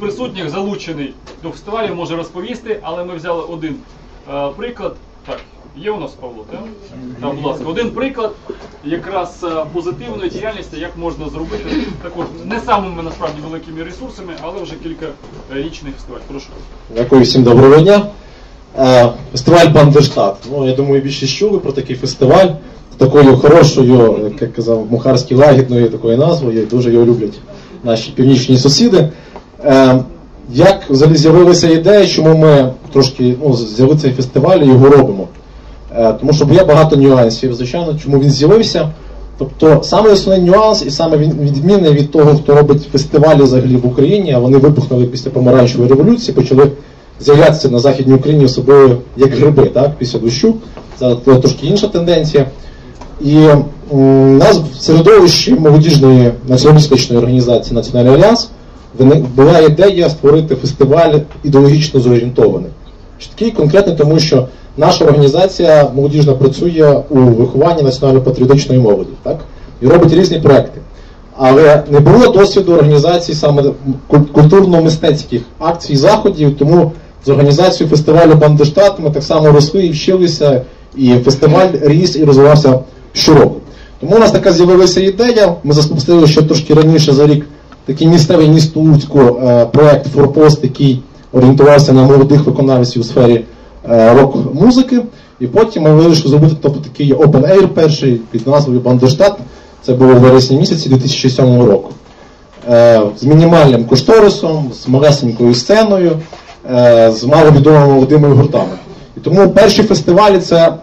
присутніх залучений до фестивалю, може розповісти, але ми взяли один е, приклад. Так, є у нас Павло, так? Так, будь ласка, один приклад якраз е, позитивної діяльності, як можна зробити також не самими насправді великими ресурсами, але вже кількарічний фестиваль. Прошу. Дякую всім доброго дня. Е, Фестиваль Бандерштат. Ну, я думаю, більшість чули про такий фестиваль такою хорошою, як я казав, мухарські лагідною такою назвою. Дуже його люблять наші північні сусіди. Е, Як взагалі з'явилася ідея, чому ми трошки ну, взяли цей фестиваль і його робимо? Е, Тому що є багато нюансів, звичайно, чому він з'явився. Тобто саме основний нюанс і саме відмінний від того, хто робить фестивалі взагалі в Україні, а вони вибухнули після помаранчевої революції, почали з'являтися на Західній Україні особливо як гриби, так, після дощу. Це трошки інша тенденція. І м, нас в середовищі молодіжної націоналістичної організації Національний Альянс була ідея створити фестиваль ідеологічно зорієнтований. Чіткий, конкретний, тому що наша організація молодіжна працює у вихованні національно-патріотичної молоді, так? І робить різні проекти. Але не було досвіду організації саме культурно-мистецьких акцій, заходів, тому з організацією фестивалю Бандештат ми так само росли і вчилися, і фестиваль ріс і розвивався щороку. Тому у нас така з'явилася ідея. Ми запустили ще трошки раніше за рік такий місцевий місто Луцьку е, проект Форпост, який орієнтувався на молодих виконавців у сфері е, рок-музики. І потім ми вирішили зробити тобто, такий Open Air перший під назвою Бандерштат. Це було в вересні місяці 2007 року. Е, з мінімальним кошторисом, з малесенькою сценою, з маловідомими молодими гуртами. І тому перші фестивалі це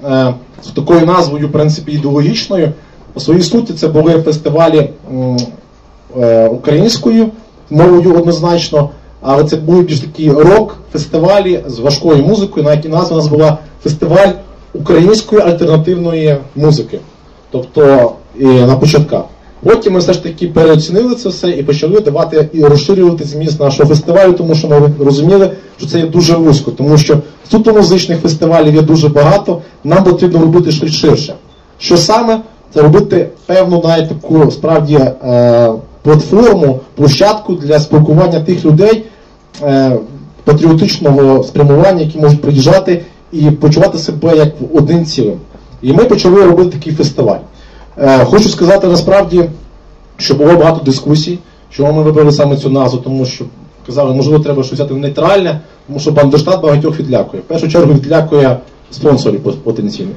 з такою назвою, в принципі, ідеологічною. По своїй суті, це були фестивалі українською мовою однозначно, але це були більш такі рок-фестивалі з важкою музикою, на якій назва у нас була фестиваль української альтернативної музики. Тобто і на початках. Потім ми все ж таки переоцінили це все і почали давати і розширювати зміст нашого фестивалю, тому що ми розуміли, що це є дуже вузько, тому що суто музичних фестивалів є дуже багато, нам потрібно робити щось ширше. Що саме? Це робити певну навіть таку справді е, платформу, площадку для спілкування тих людей е, патріотичного спрямування, які можуть приїжджати і почувати себе як один цілим. І ми почали робити такий фестиваль. Е, Хочу сказати насправді, що було багато дискусій, чому ми вибрали саме цю назву, тому що казали, можливо, треба щось взяти нейтральне, тому що Бандерштат багатьох відлякує. В першу чергу відлякує спонсорів потенційних.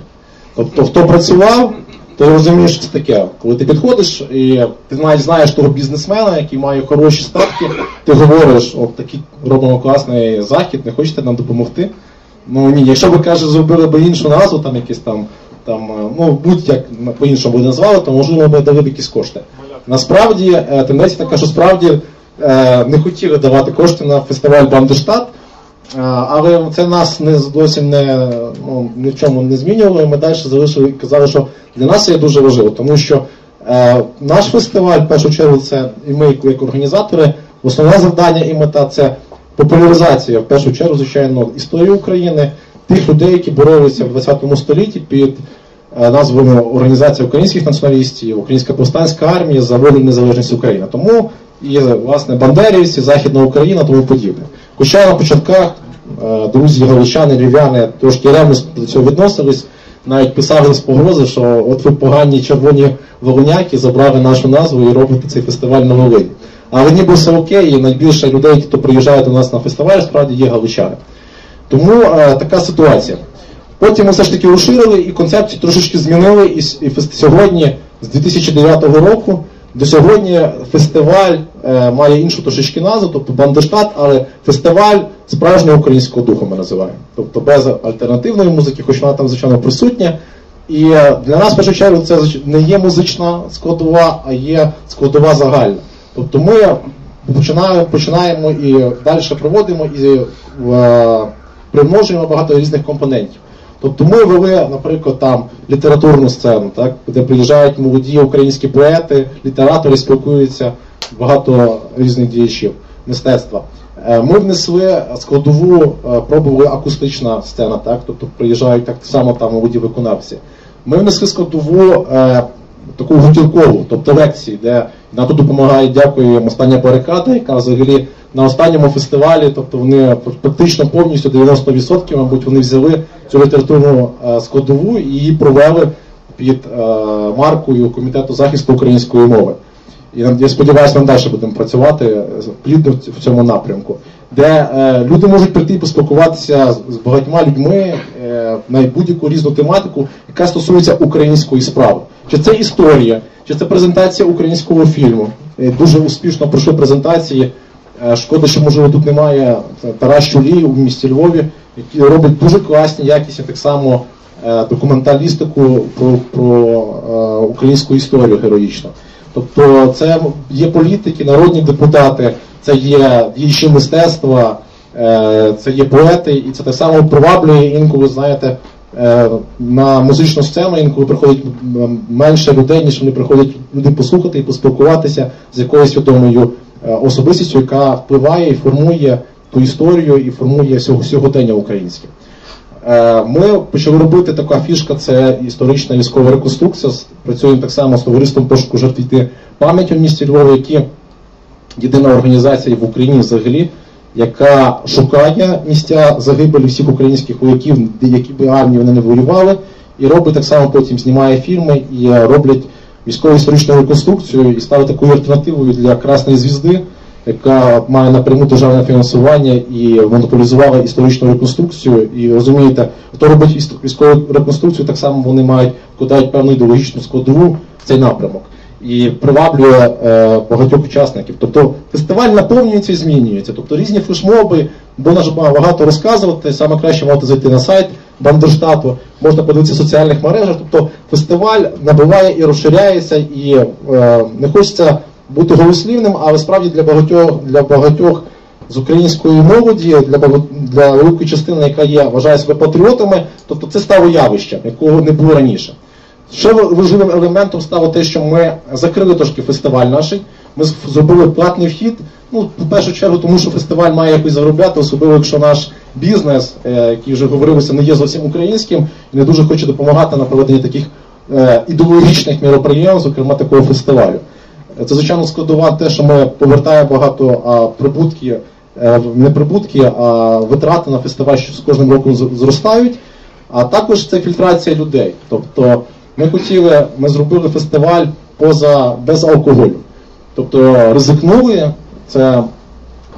Тобто, хто працював, ти розумієш, що це таке. Коли ти підходиш і ти навіть знаєш того бізнесмена, який має хороші статки, ти говориш, от такий робимо класний захід, не хочете нам допомогти. Ну ні, якщо ви каже, зробили б іншу назву, там якісь там, там е, ну будь-як по-іншому би назвали, то можливо ми дали б якісь кошти. Насправді е, тенденція така, що справді е, не хотіли давати кошти на фестиваль Бандерштат, е, але це нас не зовсім не ну, ні в чому не змінювало. Ми далі залишили і казали, що для нас це є дуже важливо, тому що е, наш фестиваль, в першу чергу, це і ми, як організатори, основне завдання і мета це популяризація, в першу чергу, звичайно, історії України, тих людей, які боролися в 20 столітті під е, назвою Організація українських націоналістів, Українська повстанська армія за волю незалежність України. Тому є власне бандерівці, Західна Україна, тому подібне. Хоча на початках е, друзі галичани, львів'яни трошки ревно до цього відносились, навіть писали з погрози, що от ви погані червоні волоняки забрали нашу назву і робите цей фестиваль на Волині. Але ніби все окей, і найбільше людей, які приїжджають до нас на фестиваль, справді є галичани. Тому е, така ситуація. Потім ми все ж таки розширили і концепцію трошечки змінили. І, і сьогодні, з 2009 року, до сьогодні фестиваль має іншу трошечки назву, тобто Бандерштат, але фестиваль справжнього українського духу ми називаємо. Тобто без альтернативної музики, хоч вона там, звичайно, присутня. І е, для нас, в першу чергу, це не є музична складова, а є складова загальна. Тобто ми починаємо, починаємо і далі проводимо і е, примножуємо багато різних компонентів. Тобто ми вели, наприклад, там літературну сцену, так, де приїжджають молоді українські поети, літератори спілкуються, багато різних діячів мистецтва. Е, Ми внесли складову, е, пробували акустична сцена, так, тобто приїжджають так само там молоді виконавці. Ми внесли складову е, таку гутіркову, тобто лекції, де нам тут допомагає, дякую остання барикада, яка взагалі на останньому фестивалі, тобто вони практично повністю 90%, мабуть, вони взяли цю літературну складову і її провели під маркою Комітету захисту української мови. І я сподіваюся, ми далі будемо працювати плідно в цьому напрямку, де е, люди можуть прийти і поспілкуватися з- багатьма людьми е, на будь-яку різну тематику, яка стосується української справи. Чи це історія, чи це презентація українського фільму. Е, Дуже успішно пройшли презентації. Е, Шкода, що можливо тут немає е, Тарас Чулій у місті Львові, який робить дуже класні, якісні так само е, документалістику про, про е, українську історію героїчну. Тобто це є політики, народні депутати, це є діячі мистецтва, е, це є поети, і це так само приваблює інколи, знаєте, е, на музичну сцену інколи приходить менше людей, ніж вони приходять люди послухати і поспілкуватися з якоюсь відомою е, особистістю, яка впливає і формує ту історію і формує сього- сьогодення українське. Е, Ми почали робити така фішка, це історична військова реконструкція. Працюємо так само з товариством пошуку жертв йти пам'яті в місті Львові, які єдина організація в Україні взагалі, яка шукає місця загибелі всіх українських вояків, які б армії вони не воювали, і робить так само потім знімає фільми і е, роблять військово історичну реконструкцію і ставить такою альтернативою для Красної звізди, яка має напряму державне фінансування і монополізувала історичну реконструкцію. І розумієте, хто робить військову реконструкцію, так само вони мають вкладають певну ідеологічну складову в цей напрямок. І приваблює е, багатьох учасників. Тобто фестиваль наповнюється і змінюється. Тобто різні флешмоби, бо наш багато розказувати. Саме краще можете зайти на сайт Бандерштату, можна подивитися в соціальних мережах. Тобто фестиваль набуває і розширяється, і е, не хочеться бути голослівним, але справді для багатьох для багатьох з української молоді, для для великої частини, яка є, вважає себе патріотами, тобто це стало явищем, якого не було раніше. Ще важливим елементом стало те, що ми закрили трошки фестиваль наш. Ми зробили платний вхід. Ну, в першу чергу, тому що фестиваль має якось заробляти, особливо якщо наш бізнес, е, який вже говорилося, не є зовсім українським і не дуже хоче допомагати на проведенні таких е, ідеологічних міроприємств, зокрема такого фестивалю. Це звичайно складова те, що ми повертаємо багато а, прибутки, е, не прибутки, а витрати на фестиваль, що з кожним роком зростають. А також це фільтрація людей. Тобто ми хотіли, ми зробили фестиваль поза без алкоголю. Тобто ризикнули, це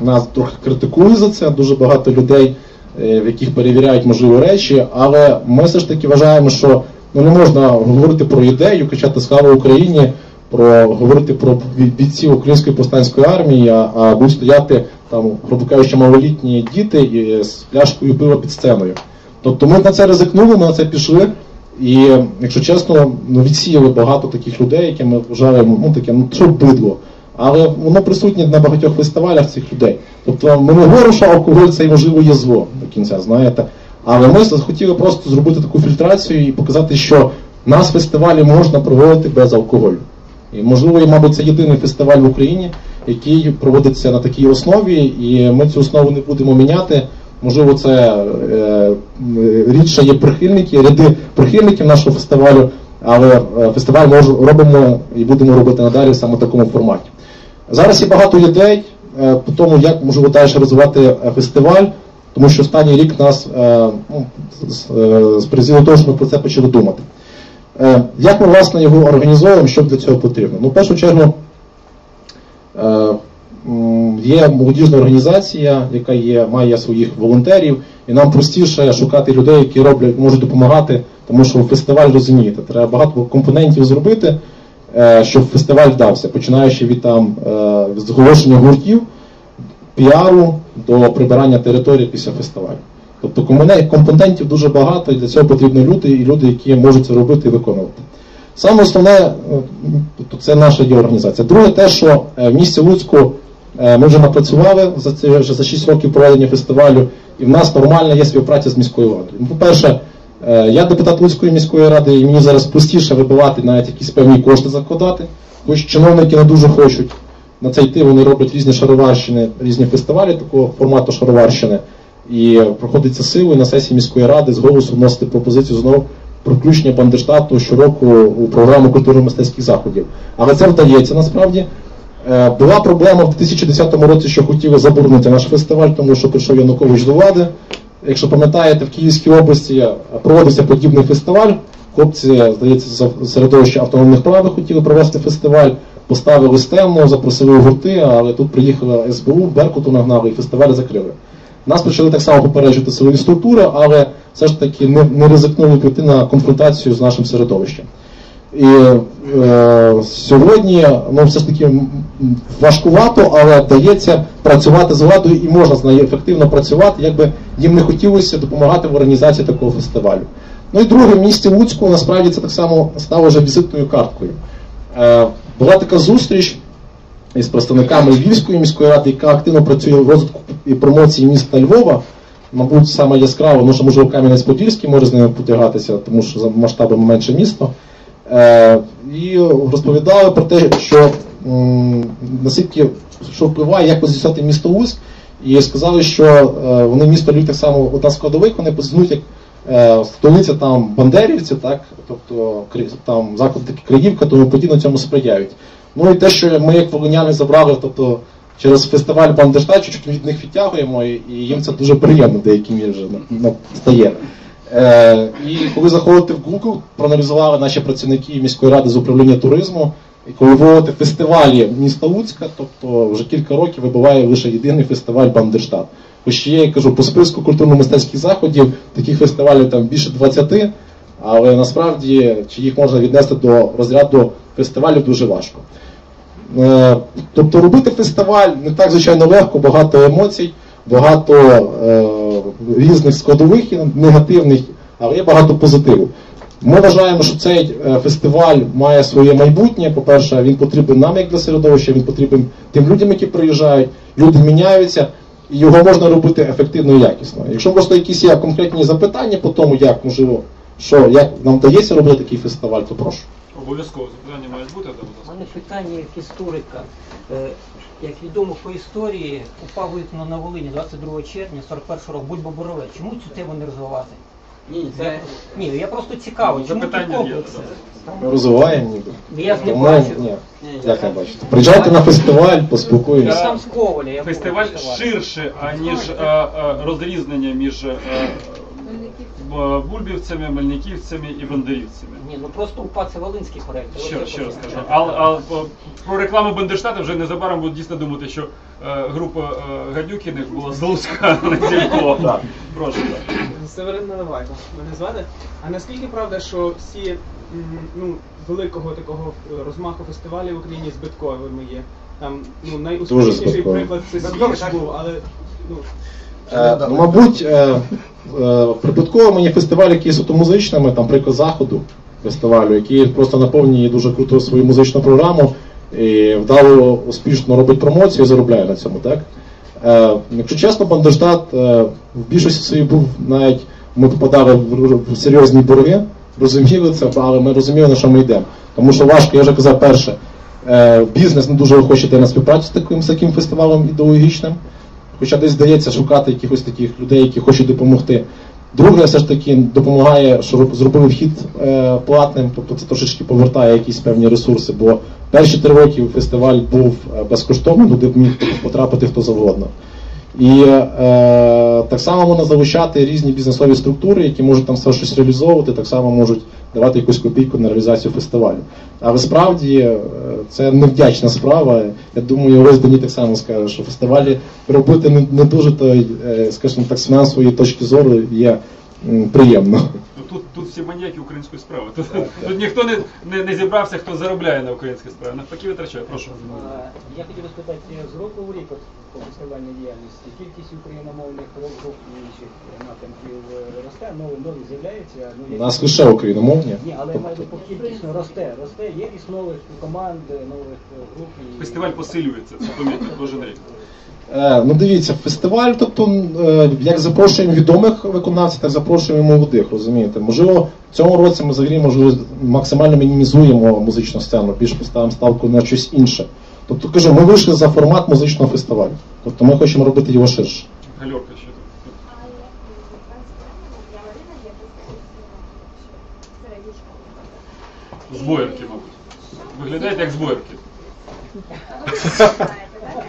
нас трохи критикують за це, дуже багато людей, е, в яких перевіряють можливі речі, але ми все ж таки вважаємо, що ну, не можна говорити про ідею, кричати слава Україні, про говорити про бій- бійців української повстанської армії, а, а будуть стояти там, грубо кажучи, малолітні діти і з пляшкою пива під сценою. Тобто ми на це ризикнули, ми на це пішли. І, якщо чесно, ну, відсіяли багато таких людей, які ми вважаємо, ну таке, ну що бидло. Але воно присутнє на багатьох фестивалях цих людей. Тобто ми не говоримо, що алкоголь це можливо є зло до кінця, знаєте. Але ми хотіли просто зробити таку фільтрацію і показати, що нас фестивалі можна проводити без алкоголю. І можливо, і, мабуть, це єдиний фестиваль в Україні, який проводиться на такій основі, і ми цю основу не будемо міняти. Можливо, це е, рідше є прихильники, ряди прихильників нашого фестивалю, але е, фестиваль мож, робимо і будемо робити надалі саме в такому форматі. Зараз є багато ідей е, по тому, як можливо далі розвивати е, фестиваль, тому що останній рік нас е, ну, з- е, з того, що ми про це почали думати. Е, Як ми власне його організовуємо, що для цього потрібно? Ну, в першу чергу е, є молодіжна організація, яка є, має своїх волонтерів, і нам простіше шукати людей, які роблять, можуть допомагати, тому що фестиваль розумієте, треба багато компонентів зробити, е, щоб фестиваль вдався, починаючи від там зголошення гуртів, піару до прибирання території після фестивалю. Тобто компонентів дуже багато, і для цього потрібні люди, і люди, які можуть це робити і виконувати. Саме основне, е, тобто це наша є організація. Друге, те, що е, в місті Луцьку е, ми вже напрацювали за це вже за 6 років проведення фестивалю, і в нас нормальна є співпраця з міською владою. Ну, По-перше, я депутат Луцької міської ради, і мені зараз простіше вибивати навіть якісь певні кошти закладати, хоч чиновники не дуже хочуть на це йти, вони роблять різні шароварщини, різні фестивалі такого формату шароварщини. І проходиться силою на сесії міської ради з голосу вносити пропозицію знову про включення Бандерштату щороку у програму культурно-мистецьких заходів. Але це вдається насправді. Е, Була проблема в 2010 році, що хотіли заборонити наш фестиваль, тому що прийшов Янукович до влади. Якщо пам'ятаєте, в Київській області проводився подібний фестиваль. Хлопці, здається, з середовища автономних прав хотіли провести фестиваль, поставили стену, запросили гурти, але тут приїхала СБУ, Беркуту нагнали і фестиваль закрили. Нас почали так само попереджувати силові структури, але все ж таки не, не ризикнули піти на конфронтацію з нашим середовищем. І е, сьогодні ну, все ж таки важкувато, але вдається працювати з владою і можна з нею ефективно працювати, якби їм не хотілося допомагати в організації такого фестивалю. Ну і друге, в місті Луцьку насправді це так само стало вже візитною карткою. Е, була така зустріч із представниками Львівської міської ради, яка активно працює в розвитку і промоції міста Львова. Мабуть, саме яскраво, ну що можливо Кам'янець-Подільський може з ними потягатися, тому що за масштабами менше місто. Е, і розповідали про те, що м, наскільки що впливає, як позиціонувати місто Луцьк, і сказали, що е, вони місто Львів так само одна складових, вони позиціонують як е, столиця там бандерівців, так, тобто там заклад такі Криївка, тому подібно цьому сприяють. Ну і те, що ми як волиняни забрали, тобто через фестиваль Бандерштат, чуть від них відтягуємо, і їм це дуже приємно в деякій мірі вже на- стає. Е, і коли заходите в Google, проаналізували наші працівники міської ради з управління туризму, і коли вводите фестивалі міста Луцька, тобто вже кілька років вибиває лише єдиний фестиваль Бандерштат. Хоч є, я кажу, по списку культурно-мистецьких заходів, таких фестивалів там більше 20, але насправді чи їх можна віднести до розряду фестивалів дуже важко. Е, Тобто робити фестиваль не так звичайно легко, багато емоцій, багато е, різних складових і негативних, але є багато позитиву. Ми вважаємо, що цей е, фестиваль має своє майбутнє. По-перше, він потрібен нам як для середовища, він потрібен тим людям, які приїжджають, люди міняються, і його можна робити ефективно і якісно. Якщо просто якісь є конкретні запитання по тому, як можливо, що як нам вдається робити такий фестиваль, то прошу. Обов'язково запитання мають бути, да, будь У ласка. мене питання як історика. Е, Як відомо по історії, упав вікно на Волині 22 червня 41 року Бульба Борове. Чому цю тему не розвивати? Ні, Я, це ні, я просто цікаво, чому ті Запитання є, комплекси? Ми розвиваємо ніби. Я ж не Тому, бачу. ні, як не бачите. Приїжджайте на фестиваль, Я поспілкуємося. сам з Коваля. Я був Фестиваль на ширше, аніж е, е, розрізнення між е, бульбівцями, мельниківцями і бандерівцями. Ні, ну просто УПА це Волинський проект. Ще раз, ще раз кажу. А, а про рекламу Бандерштату вже незабаром будуть дійсно думати, що е, група е, Гадюкіних була з Луцька, а не тільки. Прошу. так. Северин Наливайко мене звати. А наскільки правда, що всі м, ну, великого такого е, розмаху фестивалів в Україні збитковими є? Там ну, найуспішніший збиткові. приклад це Свірж був, але Е, ну, мабуть, е, е, прибутково мені фестиваль, які є суто музичними, там приклад заходу фестивалю, який просто наповнює дуже круто свою музичну програму і вдало успішно робить промоцію і заробляє на цьому. Так? Е, якщо чесно, Бандерштат е, в більшості своїй був навіть ми попадали в, серйозні борги, розуміли це, але ми розуміли, на що ми йдемо. Тому що важко, я вже казав перше, е, бізнес не дуже хоче йти на співпрацю з таким, з таким фестивалем ідеологічним. Хоча десь здається шукати якихось таких людей, які хочуть допомогти. Друге, все ж таки допомагає, що роб- зробили вхід е, платним, тобто це трошечки повертає якісь певні ресурси, бо перші три роки фестиваль був е, безкоштовним, туди міг потрапити хто завгодно. І е, так само можна залучати різні бізнесові структури, які можуть там все щось реалізовувати, так само можуть давати якусь копійку на реалізацію фестивалю. Але справді е, це невдячна справа. Я думаю, ось Дані так само скаже, що фестивалі робити не, не дуже то, е, скажімо так, з фінансової точки зору є приємно. Ну, Тут, тут всі маніяки української справи. Тут, тут ніхто не, не, не зібрався, хто заробляє на українській справі. Навпаки витрачає. Прошу. Е, Я хотів би спитати з року в рік по фестивальній діяльності кількість україномовних груп і інших напрямків е, росте, нові нові з'являються. Ну, У нас лише україномовні. Ні, але я маю на кількісно росте, росте, є нових команд, нових е, груп. І... Фестиваль посилюється, це помітно кожен рік. Е, ну дивіться, фестиваль, тобто, е, як запрошуємо відомих виконавців, так запрошуємо молодих, розумієте. Можливо, в цьому році ми взагалі можливо максимально мінімізуємо музичну сцену, більш поставимо ставку на щось інше. Тобто кажу, ми вийшли за формат музичного фестивалю. Тобто ми хочемо робити його ширше. Гальорка ще тут. З боярки, мабуть. Виглядаєте як з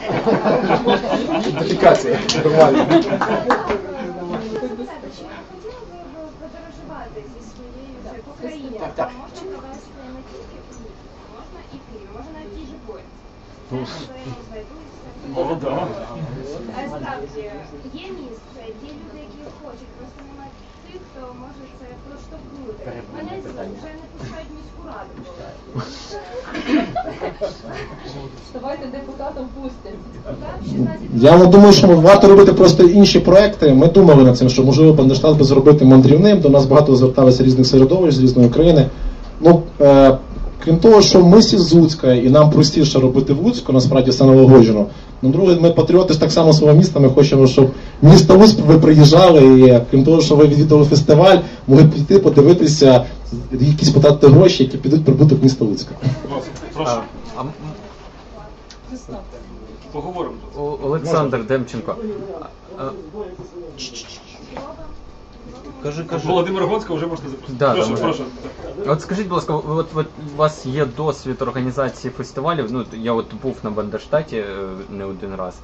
боярки. Ідентифікація. Нормально. Чи хотіли ви б подорожувати зі своєю вже по країні? Так, так. Можна провести не тільки в Дніпрі, можна і в Києві, можна навіть і Жиборі. Це можливо знайдуться. О, да. А справді є місце, є люди, які хочуть, просто немає хто може це проштовхнути. Мене вже не пускають міську раду. Давайте депутатам пустять. Я думаю, що варто робити просто інші проекти. Ми думали над цим, що можливо Бандерштат би зробити мандрівним. До нас багато зверталися різних середовищ з різної України. Ну, е, крім того, що ми всі з Луцька, і нам простіше робити в Луцьку, насправді все налагоджено. Ну, друге, ми патріоти ж так само свого міста. Ми хочемо, щоб місто Луцьк ви приїжджали, і крім того, що ви відвідали фестиваль, могли піти подивитися, якісь потратити гроші, які підуть прибуток міста Луцька. Прошу, поговоримо Олександр Демченко. Кажи, кажи. Володимир Гоцька вже можна запросити. Да, прошу, да, ми- прошу. От скажіть, будь ласка, от, от у вас є досвід організації фестивалів. Ну, я от був на Бандерштаті е, не один раз.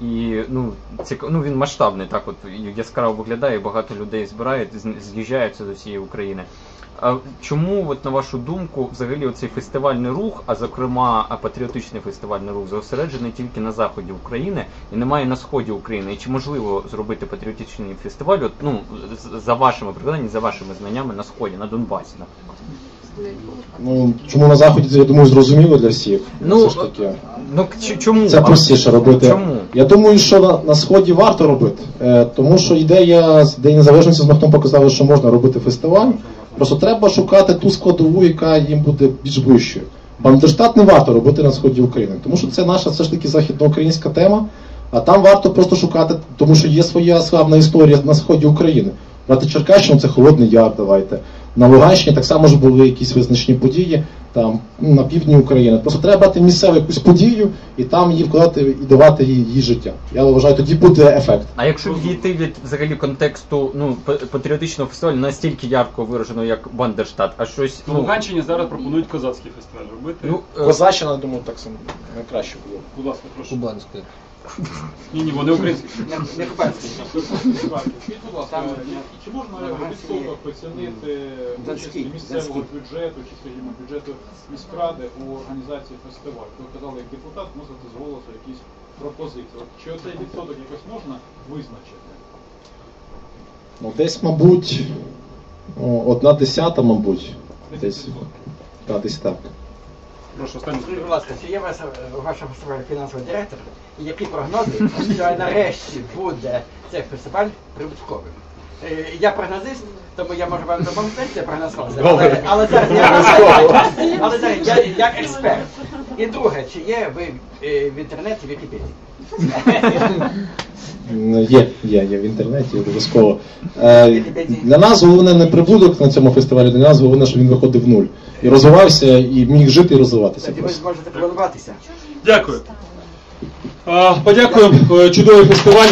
І ну, цікаво, ну він масштабний, так от яскраво виглядає, багато людей збирають, з- з'їжджаються з усієї України. Чому, от, на вашу думку, взагалі оцей фестивальний рух, а зокрема патріотичний фестивальний рух, зосереджений тільки на заході України і немає на сході України? І чи можливо зробити патріотичний фестиваль, от, ну, за вашими прикладами, за вашими знаннями на сході, на Донбасі, наприклад? Ну, чому на заході, я думаю, зрозуміло для всіх. Ну, Все ж таки. Ну чому? Це простіше робити. Чому? Я думаю, що на, на сході варто робити, е, тому що ідея з День Незалежності з Махтом показала, що можна робити фестиваль. Просто треба шукати ту складову, яка їм буде більш ближчою. Бандерштат не варто робити на сході України, тому що це наша все ж таки західноукраїнська тема. А там варто просто шукати, тому що є своя славна історія на сході України. Брати Черкащину це Холодний Яр, давайте. На Луганщині так само ж були якісь визначні події, там ну, на півдні України. Просто треба брати місцеву якусь подію і там її вкладати і давати їй, їй життя. Я вважаю, тоді буде ефект. А якщо відійти від взагалі контексту ну па- патріотичного фестивалю настільки ярко виражено, як Бандерштат, а щось На ну, Луганщині зараз пропонують козацький фестиваль робити. ну е, Козаччина, думаю, так само найкраще було. Будь ласка, прошу. Кубанської. Ні, ні, вони українські. Не кубанський. Скажіть, будь ласка, Там, чи можна відсоток оцінити участі місцевого бюджету чи, скажімо, бюджету міськради у організації фестивалю? Ви казали, як депутат вносити з голосу якісь пропозиції. Чи оцей відсоток якось можна визначити? Ну, десь, мабуть, одна десята, мабуть. Десь. Так, десь так. Прошу, останнє. Скажіть, будь ласка, чи є у вас е, у вашому фестивалі фінансовий директор? І які прогнози, що нарешті буде цей фестиваль прибутковим? Е, Я прогнозист, тому я можу вам допомогти це прогнозувати. Але, але зараз я але зараз я як експерт. І друге, чи є ви е, в інтернеті Вікіпедії? Є, є, є в інтернеті, обов'язково. Е, для нас головне не прибуток на цьому фестивалі, для нас головне, щоб він виходив в нуль. І розвивався, і міг жити і розвиватися. Тоді ви зможете плануватися. Дякую. А, Подякуємо. Е, Чудовий фестиваль.